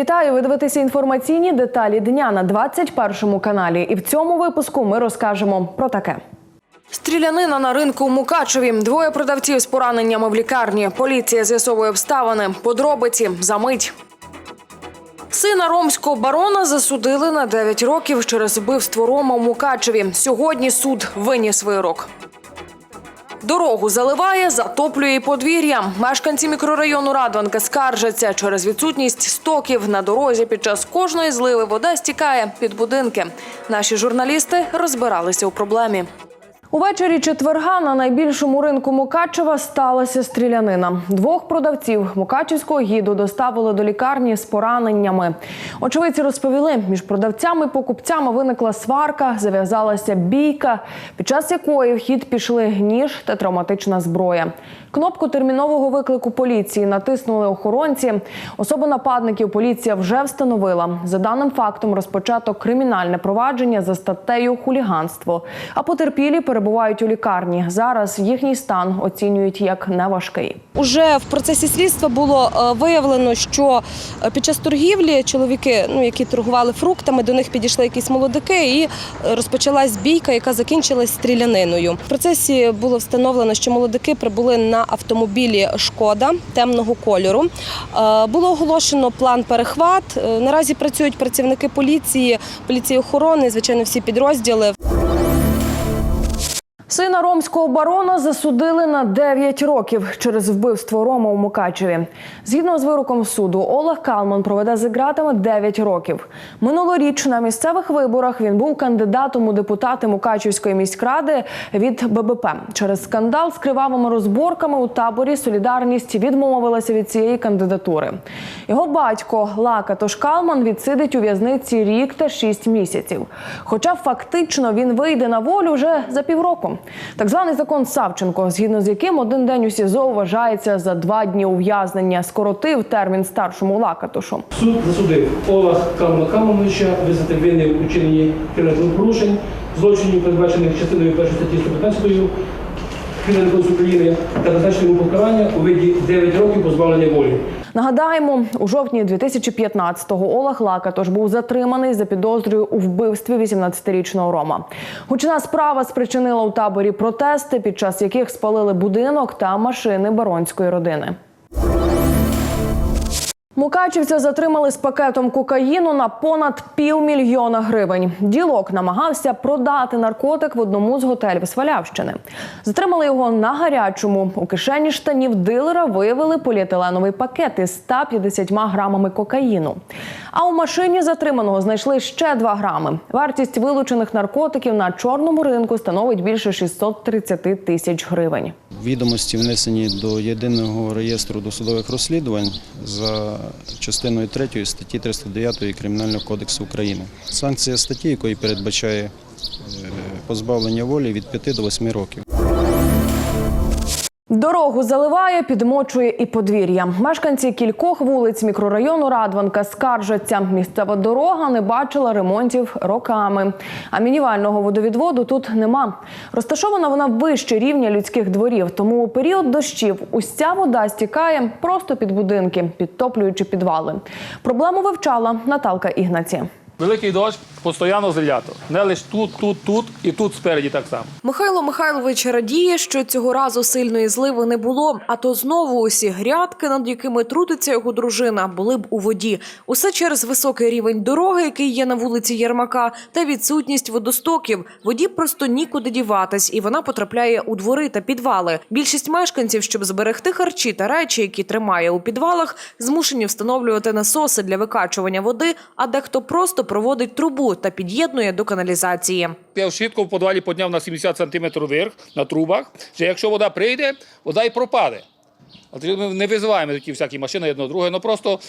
Вітаю! Ви дивитеся інформаційні деталі дня на 21 каналі. І в цьому випуску ми розкажемо про таке. Стрілянина на ринку у Мукачеві. Двоє продавців з пораненнями в лікарні. Поліція з'ясовує обставини. Подробиці за мить. Сина ромського барона засудили на 9 років через вбивство Рома у Мукачеві. Сьогодні суд виніс вирок. Дорогу заливає, затоплює і подвір'я. Мешканці мікрорайону Радванка скаржаться через відсутність стоків на дорозі. Під час кожної зливи вода стікає під будинки. Наші журналісти розбиралися у проблемі. Увечері четверга на найбільшому ринку Мукачева сталася стрілянина. Двох продавців Мукачевського гіду доставили до лікарні з пораненнями. Очевидці розповіли, між продавцями і покупцями виникла сварка, зав'язалася бійка, під час якої в хід пішли ніж та травматична зброя. Кнопку термінового виклику поліції натиснули охоронці. Особу нападників поліція вже встановила. За даним фактом розпочато кримінальне провадження за статтею хуліганство. А потерпілі перебувають у лікарні. Зараз їхній стан оцінюють як неважкий. Уже в процесі слідства було е, виявлено, що е, під час торгівлі чоловіки, ну які торгували фруктами, до них підійшли якісь молодики, і е, розпочалась бійка, яка закінчилась стріляниною. В процесі було встановлено, що молодики прибули на автомобілі Шкода темного кольору. Було оголошено план перехват. Наразі працюють працівники поліції, поліції охорони, звичайно, всі підрозділи. Сина ромського барона засудили на 9 років через вбивство Рома у Мукачеві. Згідно з вироком суду, Олег Калман проведе за ґратами 9 років. Минулоріч на місцевих виборах він був кандидатом у депутати Мукачівської міськради від ББП. Через скандал з кривавими розборками у таборі Солідарність відмовилася від цієї кандидатури. Його батько Лакатош Калман відсидить у в'язниці рік та 6 місяців. Хоча фактично він вийде на волю вже за півроку. Так званий закон Савченко, згідно з яким один день у СІЗО вважається за два дні ув'язнення, скоротив термін старшому Лакатошу. Суд засудив Олег Калма Камовича визнати винним у вчиненні кримінальних порушень, злочинів, передбачених частиною 1 статті 115 Кримінального України та назначити йому покарання у виді 9 років позбавлення волі. Нагадаємо, у жовтні 2015-го Олег Лакатош був затриманий за підозрою у вбивстві 18-річного Рома. Гучна справа спричинила у таборі протести, під час яких спалили будинок та машини баронської родини. Мукачівця затримали з пакетом кокаїну на понад півмільйона гривень. Ділок намагався продати наркотик в одному з готелів Свалявщини. Затримали його на гарячому. У кишені штанів дилера виявили поліетиленовий пакет із 150 грамами кокаїну. А у машині затриманого знайшли ще 2 грами. Вартість вилучених наркотиків на чорному ринку становить більше 630 тисяч гривень. Відомості внесені до єдиного реєстру досудових розслідувань за частиною 3 статті 309 Кримінального кодексу України. Санкція статті, якої передбачає е, позбавлення волі від 5 до 8 років. Дорогу заливає, підмочує і подвір'я. Мешканці кількох вулиць мікрорайону Радванка скаржаться. Місцева дорога не бачила ремонтів роками. А мінівального водовідводу тут нема. Розташована вона вище рівня людських дворів. Тому у період дощів уся вода стікає просто під будинки, підтоплюючи підвали. Проблему вивчала Наталка Ігнаці. Великий дощ постійно злято. Не лише тут, тут, тут і тут спереді так само. Михайло Михайлович радіє, що цього разу сильної зливи не було. А то знову усі грядки, над якими трудиться його дружина, були б у воді. Усе через високий рівень дороги, який є на вулиці Єрмака, та відсутність водостоків. Воді просто нікуди діватись, і вона потрапляє у двори та підвали. Більшість мешканців, щоб зберегти харчі та речі, які тримає у підвалах, змушені встановлювати насоси для викачування води, а дехто просто проводить трубу та під'єднує до каналізації. Я щітку в подвалі підняв на 70 см вверх на трубах, що якщо вода прийде, вода і пропаде. От ми не визиваємо такі всякі машини одно друге, ну просто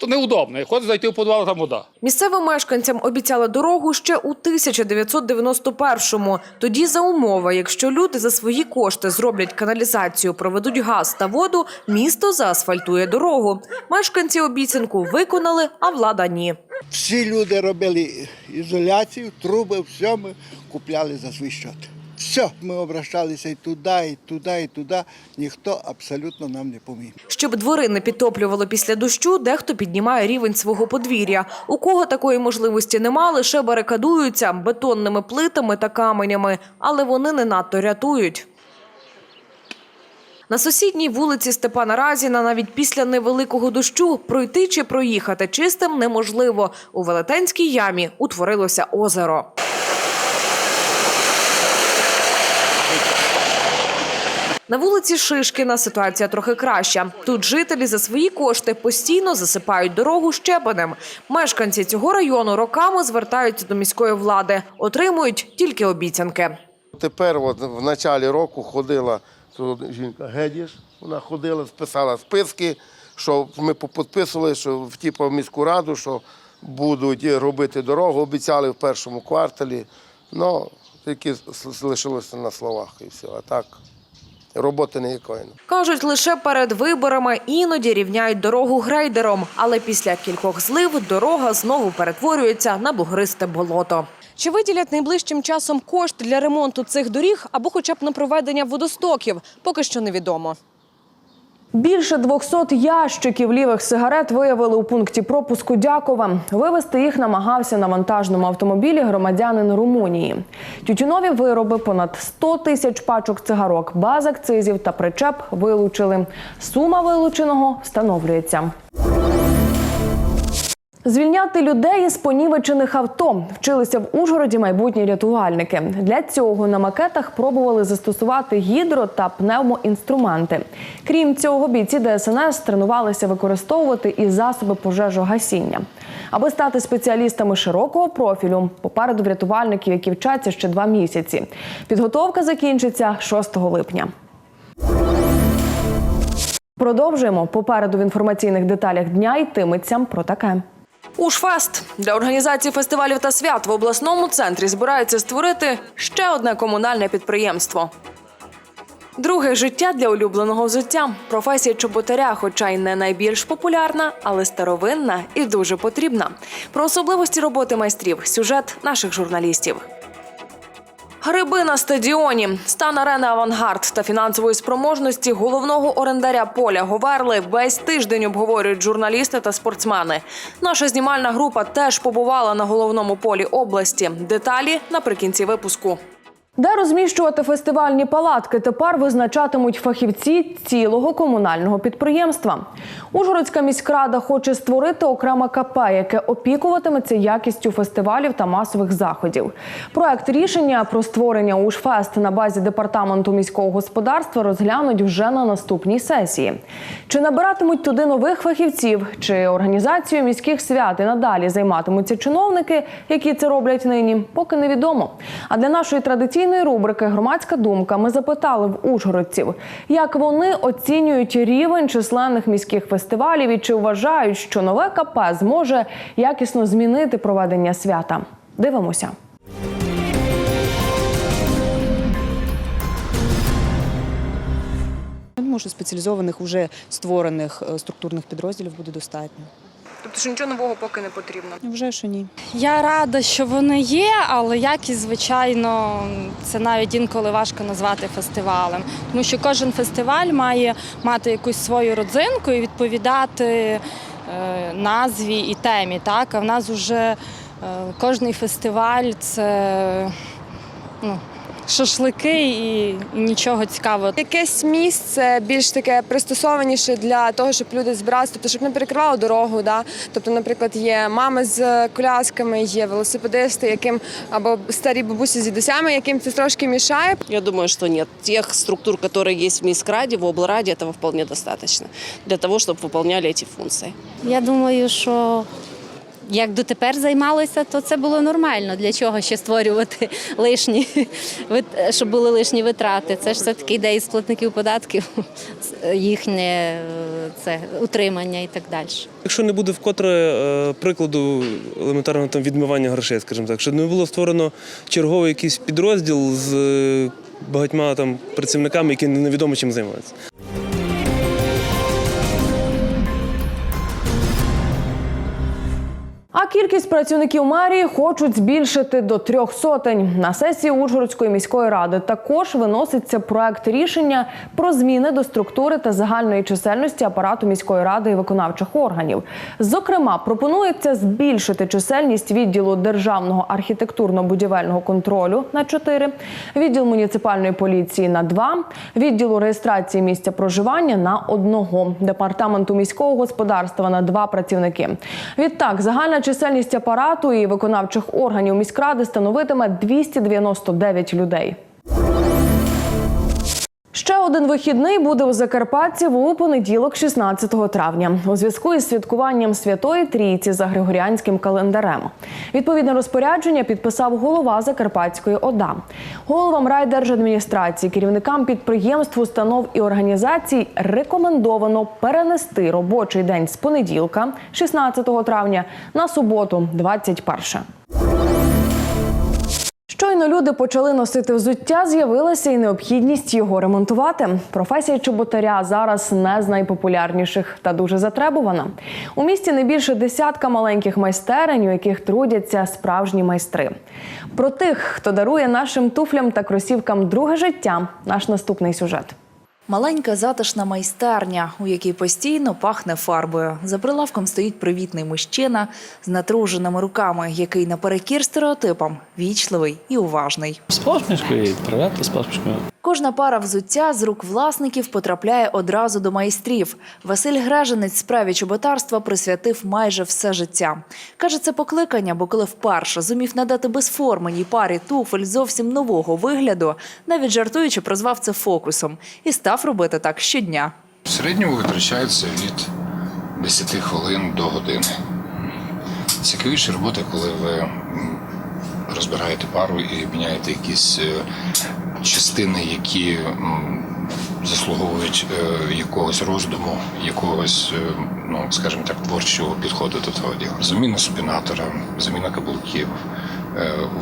то неудобно. Хочеш зайти в підвал, там вода. Місцевим мешканцям обіцяли дорогу ще у 1991-му. Тоді за умови, якщо люди за свої кошти зроблять каналізацію, проведуть газ та воду, місто заасфальтує дорогу. Мешканці обіцянку виконали, а влада ні. Всі люди робили ізоляцію, труби, все ми купляли за свій счет. Все, ми обращалися і туди, і туди, і туди. Ніхто абсолютно нам не поміг. Щоб двори не підтоплювало після дощу, дехто піднімає рівень свого подвір'я. У кого такої можливості нема, лише барикадуються бетонними плитами та каменями, але вони не надто рятують. На сусідній вулиці Степана Разіна навіть після невеликого дощу пройти чи проїхати чистим неможливо. У велетенській ямі утворилося озеро. На вулиці Шишкіна ситуація трохи краща. Тут жителі за свої кошти постійно засипають дорогу щебенем. Мешканці цього району роками звертаються до міської влади, отримують тільки обіцянки. Тепер от в початку року ходила тут жінка Гедіш, вона ходила, списала списки, що ми підписували, що в типу, міську раду, що будуть робити дорогу, обіцяли в першому кварталі. Ну, тільки с- лишилося на словах і все. А так, роботи ніякої. Кажуть, лише перед виборами іноді рівняють дорогу грейдером, але після кількох злив дорога знову перетворюється на бугристе болото. Чи виділять найближчим часом кошти для ремонту цих доріг або хоча б на проведення водостоків, поки що невідомо. Більше 200 ящиків лівих сигарет виявили у пункті пропуску Дякова. Вивезти їх намагався на вантажному автомобілі громадянин Румунії. Тютюнові вироби, понад 100 тисяч пачок цигарок, без акцизів та причеп вилучили. Сума вилученого встановлюється. Звільняти людей із понівечених авто вчилися в Ужгороді майбутні рятувальники. Для цього на макетах пробували застосувати гідро та пневмоінструменти. Крім цього, бійці ДСНС тренувалися використовувати і засоби пожежогасіння. Аби стати спеціалістами широкого профілю, попереду рятувальників, які вчаться ще два місяці. Підготовка закінчиться 6 липня. Продовжуємо попереду в інформаційних деталях дня йтиметься про таке. Ужфест для організації фестивалів та свят в обласному центрі збираються створити ще одне комунальне підприємство. Друге життя для улюбленого взуття. Професія чоботаря, хоча й не найбільш популярна, але старовинна і дуже потрібна. Про особливості роботи майстрів сюжет наших журналістів. Гриби на стадіоні, стан арени авангард та фінансової спроможності головного орендаря поля Говерли весь тиждень обговорюють журналісти та спортсмени. Наша знімальна група теж побувала на головному полі області. Деталі наприкінці випуску. Де розміщувати фестивальні палатки тепер визначатимуть фахівці цілого комунального підприємства. Ужгородська міськрада хоче створити окреме КП, яке опікуватиметься якістю фестивалів та масових заходів. Проект рішення про створення Ужфест на базі департаменту міського господарства розглянуть вже на наступній сесії. Чи набиратимуть туди нових фахівців, чи організацією міських свят і надалі займатимуться чиновники, які це роблять нині, поки невідомо. А для нашої традиційної рубрики Громадська думка ми запитали в ужгородців, як вони оцінюють рівень численних міських фестивалів і чи вважають, що нове КП зможе якісно змінити проведення свята. Дивимося. Що спеціалізованих уже створених е, структурних підрозділів буде достатньо. Тобто, що нічого нового поки не потрібно. Вже що ні. Я рада, що вони є, але якість, звичайно, це навіть інколи важко назвати фестивалем. Тому що кожен фестиваль має мати якусь свою родзинку і відповідати е, назві і темі. Так? А в нас вже е, кожний фестиваль це ну, шашлики і, і нічого цікавого. Якесь місце більш таке пристосованіше для того, щоб люди збиралися, тобто щоб не перекривали дорогу. Да? Тобто, наприклад, є мами з колясками, є велосипедисти, яким або старі бабусі з дідусями, яким це трошки мішає. Я думаю, что нет. Тех структур, которые есть в Минскраде, в облраде, этого вполне достаточно для того, чтобы выполняли эти функции. Я думаю, що як дотепер займалися, то це було нормально. Для чого ще створювати лишні, щоб були лишні витрати. Це ж все-таки йде із платників податків, їхнє е, це утримання і так далі. Якщо не буде вкотре е, прикладу елементарного там відмивання грошей, скажімо так, щоб не було створено черговий якийсь підрозділ з е, багатьма там працівниками, які невідомо чим займаються. Кількість працівників мерії хочуть збільшити до трьох сотень. На сесії Ужгородської міської ради також виноситься проект рішення про зміни до структури та загальної чисельності апарату міської ради і виконавчих органів. Зокрема, пропонується збільшити чисельність відділу державного архітектурно-будівельного контролю на 4, відділ муніципальної поліції на 2, відділу реєстрації місця проживання на одного, департаменту міського господарства на два працівники. Відтак, загальна чисельність апарату і виконавчих органів міськради становитиме 299 людей. Ще один вихідний буде у Закарпатті у понеділок, 16 травня, у зв'язку із святкуванням Святої Трійці за григоріанським календарем. Відповідне розпорядження підписав голова Закарпатської ОДА. Головам райдержадміністрації, керівникам підприємств, установ і організацій рекомендовано перенести робочий день з понеділка, 16 травня, на суботу, 21. Щойно люди почали носити взуття, з'явилася і необхідність його ремонтувати. Професія чоботаря зараз не з найпопулярніших та дуже затребувана. У місті не більше десятка маленьких майстерень, у яких трудяться справжні майстри. Про тих, хто дарує нашим туфлям та кросівкам друге життя, наш наступний сюжет. Маленька затишна майстерня, у якій постійно пахне фарбою. За прилавком стоїть привітний мужчина з натруженими руками, який наперекір стереотипам вічливий і уважний. З посмішкою, привет, з посмішкою. Кожна пара взуття з рук власників потрапляє одразу до майстрів. Василь Грежинець справі чоботарства присвятив майже все життя. Каже, це покликання, бо коли вперше зумів надати безформеній парі туфель зовсім нового вигляду, навіть жартуючи прозвав це фокусом і став робити так щодня. В середньому витрачається від 10 хвилин до години. Цікавіша робота, коли ви розбираєте пару і міняєте якісь е, частини, які заслуговують е, якогось роздуму, якогось, е, ну скажімо так, творчого підходу до того діла. Заміна супінатора, заміна каблуків,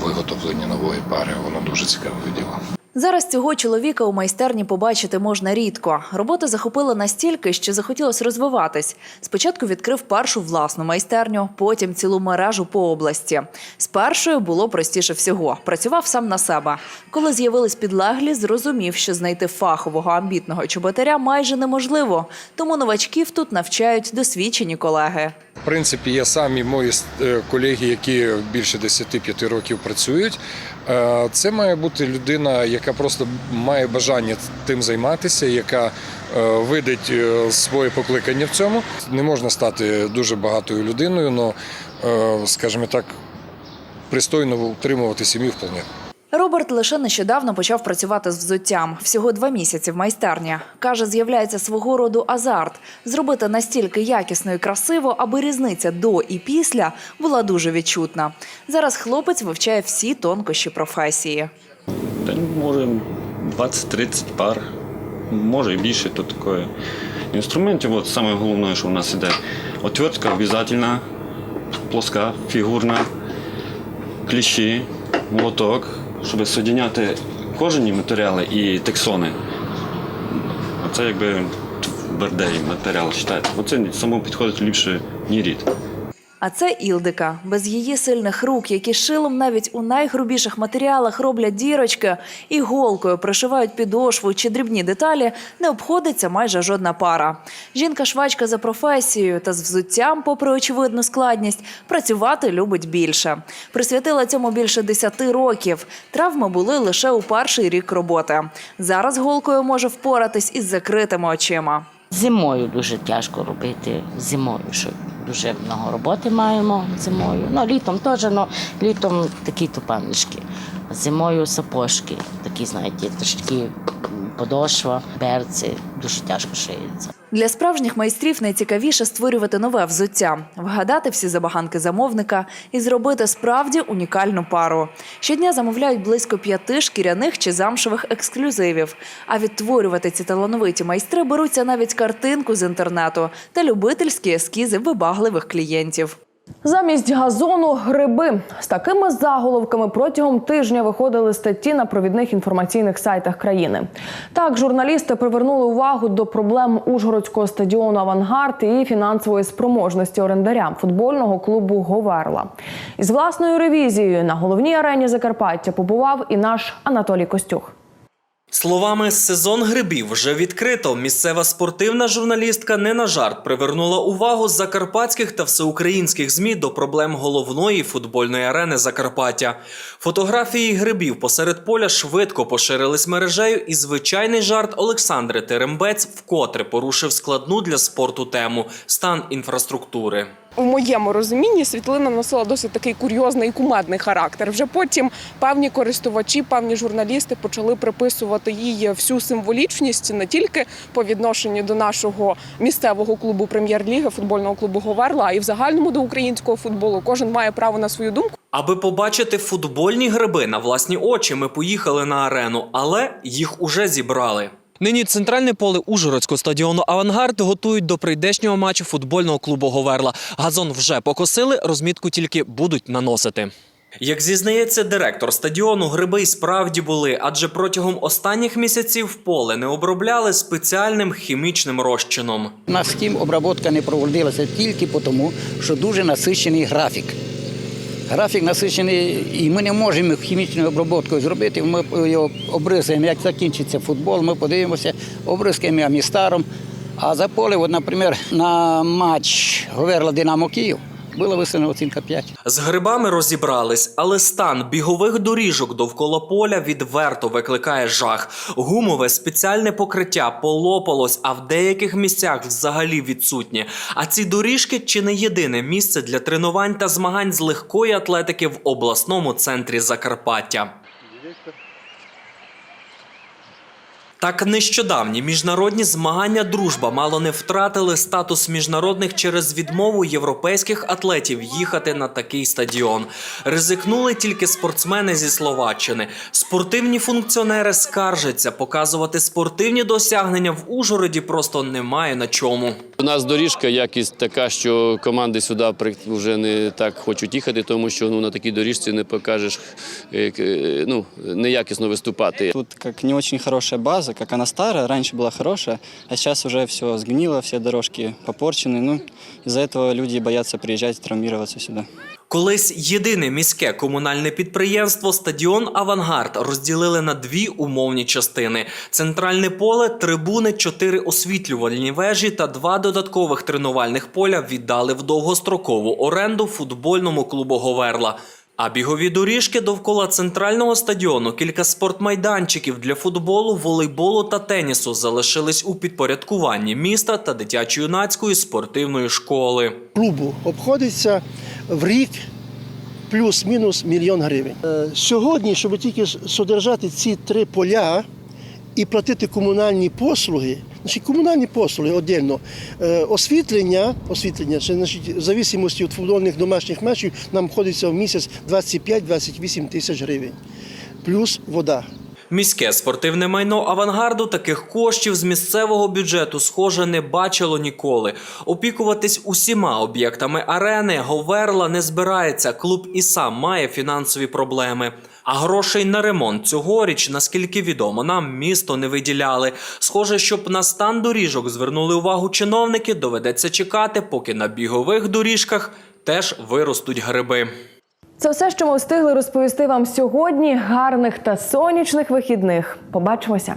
виготовлення нової пари, воно дуже цікаве діло. Зараз цього чоловіка у майстерні побачити можна рідко. Робота захопила настільки, що захотілося розвиватись. Спочатку відкрив першу власну майстерню, потім цілу мережу по області. З першою було простіше всього. Працював сам на себе. Коли з'явились підлеглі, зрозумів, що знайти фахового амбітного чоботаря майже неможливо. Тому новачків тут навчають досвідчені колеги. В принципі, я сам і мої е, колеги, які більше 10-5 років працюють. Е, Це має бути людина, яка просто має бажання тим займатися, яка е, видить е, своє покликання в цьому. Не можна стати дуже багатою людиною, але, скажімо так, пристойно утримувати сім'ю вполне. Роберт лише нещодавно почав працювати з взуттям. Всього два місяці в майстерні. Каже, з'являється свого роду азарт зробити настільки якісно і красиво, аби різниця до і після була дуже відчутна. Зараз хлопець вивчає всі тонкощі професії. День може 20-30 пар, може і більше тут такої інструментів. От саме головне, що у нас іде отвертка обов'язково, плоска, фігурна, кліщі, молоток, щоб соєдиняти кожені матеріали і тексони. Оце якби бердей матеріал вважається. Оце само підходить ліпше нірід. А це Ілдика. Без її сильних рук, які шилом навіть у найгрубіших матеріалах роблять дірочки, і голкою пришивають підошву чи дрібні деталі, не обходиться майже жодна пара. Жінка-швачка за професією та з взуттям, попри очевидну складність, працювати любить більше. Присвятила цьому більше 10 років. Травми були лише у перший рік роботи. Зараз голкою може впоратись із закритими очима. Зимою дуже тяжко робити зимою, що дуже много роботи маємо зимою. Ну, літом теж, але літом такі тупанишки. Зимою сапожки, такі, знаєте, трошки подошва, берці, дуже тяжко шиється. Для справжніх майстрів найцікавіше створювати нове взуття, вгадати всі забаганки замовника і зробити справді унікальну пару. Щодня замовляють близько п'яти шкіряних чи замшевих ексклюзивів. А відтворювати ці талановиті майстри беруться навіть картинку з інтернету та любительські ескізи вибагливих клієнтів. Замість газону гриби з такими заголовками протягом тижня виходили статті на провідних інформаційних сайтах країни. Так, журналісти привернули увагу до проблем Ужгородського стадіону Авангард і фінансової спроможності орендаря футбольного клубу Говерла. Із власною ревізією на головній арені Закарпаття побував і наш Анатолій Костюх. Словами сезон грибів вже відкрито. Місцева спортивна журналістка не на жарт привернула увагу закарпатських та всеукраїнських змі до проблем головної футбольної арени Закарпаття. Фотографії грибів посеред поля швидко поширились мережею, і звичайний жарт Олександри Терембець вкотре порушив складну для спорту тему стан інфраструктури. У моєму розумінні світлина носила досить такий курйозний і кумедний характер. Вже потім певні користувачі, певні журналісти почали приписувати їй всю символічність не тільки по відношенню до нашого місцевого клубу прем'єр-ліги, футбольного клубу Говерла, а й в загальному до українського футболу. Кожен має право на свою думку. Аби побачити футбольні гриби на власні очі, ми поїхали на арену, але їх уже зібрали. Нині центральне поле Ужгородського стадіону Авангард готують до прийдешнього матчу футбольного клубу Говерла. Газон вже покосили, розмітку тільки будуть наносити. Як зізнається директор стадіону, гриби й справді були, адже протягом останніх місяців поле не обробляли спеціальним хімічним розчином. У нас тім обробка не проводилася тільки тому, що дуже насичений графік. Графік насичений, і ми не можемо хімічною обробкою зробити. Ми його обризаємо, як закінчиться футбол, ми подивимося, обризкаємо амістаром. А за поле, от, наприклад, на матч Говерла Динамо Київ була висунена оцінка 5. З грибами розібрались, але стан бігових доріжок довкола поля відверто викликає жах. Гумове спеціальне покриття полопалось, а в деяких місцях взагалі відсутнє. А ці доріжки чи не єдине місце для тренувань та змагань з легкої атлетики в обласному центрі Закарпаття. Так нещодавні міжнародні змагання дружба мало не втратили статус міжнародних через відмову європейських атлетів їхати на такий стадіон. Ризикнули тільки спортсмени зі Словаччини. Спортивні функціонери скаржаться, показувати спортивні досягнення в Ужгороді просто немає на чому. У нас доріжка якість така, що команди сюди вже не так хочуть їхати, тому що ну, на такій доріжці не покажеш е, е, ну, неякісно виступати. Тут как не очень хорошая база, как она старая, раньше была хорошая, а сейчас уже все сгнило, все дорожки попорчены. Ну, из-за этого люди боятся приезжать, травмироваться сюда. Колись єдине міське комунальне підприємство стадіон Авангард розділили на дві умовні частини: центральне поле, трибуни, чотири освітлювальні вежі та два додаткових тренувальних поля віддали в довгострокову оренду футбольному клубу Говерла. А бігові доріжки довкола центрального стадіону, кілька спортмайданчиків для футболу, волейболу та тенісу залишились у підпорядкуванні міста та дитячо-юнацької спортивної школи. клубу обходиться в рік плюс-мінус мільйон гривень. Е, Сьогодні, щоб тільки содержати ці три поля і платити комунальні послуги, значить комунальні послуги отдельно, е, освітлення, освітлення, це значить, в зависимості від футбольних домашніх матчів нам обходиться в місяць 25-28 тисяч гривень. Плюс вода. Міське спортивне майно авангарду таких коштів з місцевого бюджету, схоже, не бачило ніколи. Опікуватись усіма об'єктами арени Говерла не збирається. Клуб і сам має фінансові проблеми. А грошей на ремонт цьогоріч, наскільки відомо, нам місто не виділяли. Схоже, щоб на стан доріжок звернули увагу чиновники, доведеться чекати, поки на бігових доріжках теж виростуть гриби. Це все, що ми встигли розповісти вам сьогодні. Гарних та сонячних вихідних. Побачимося.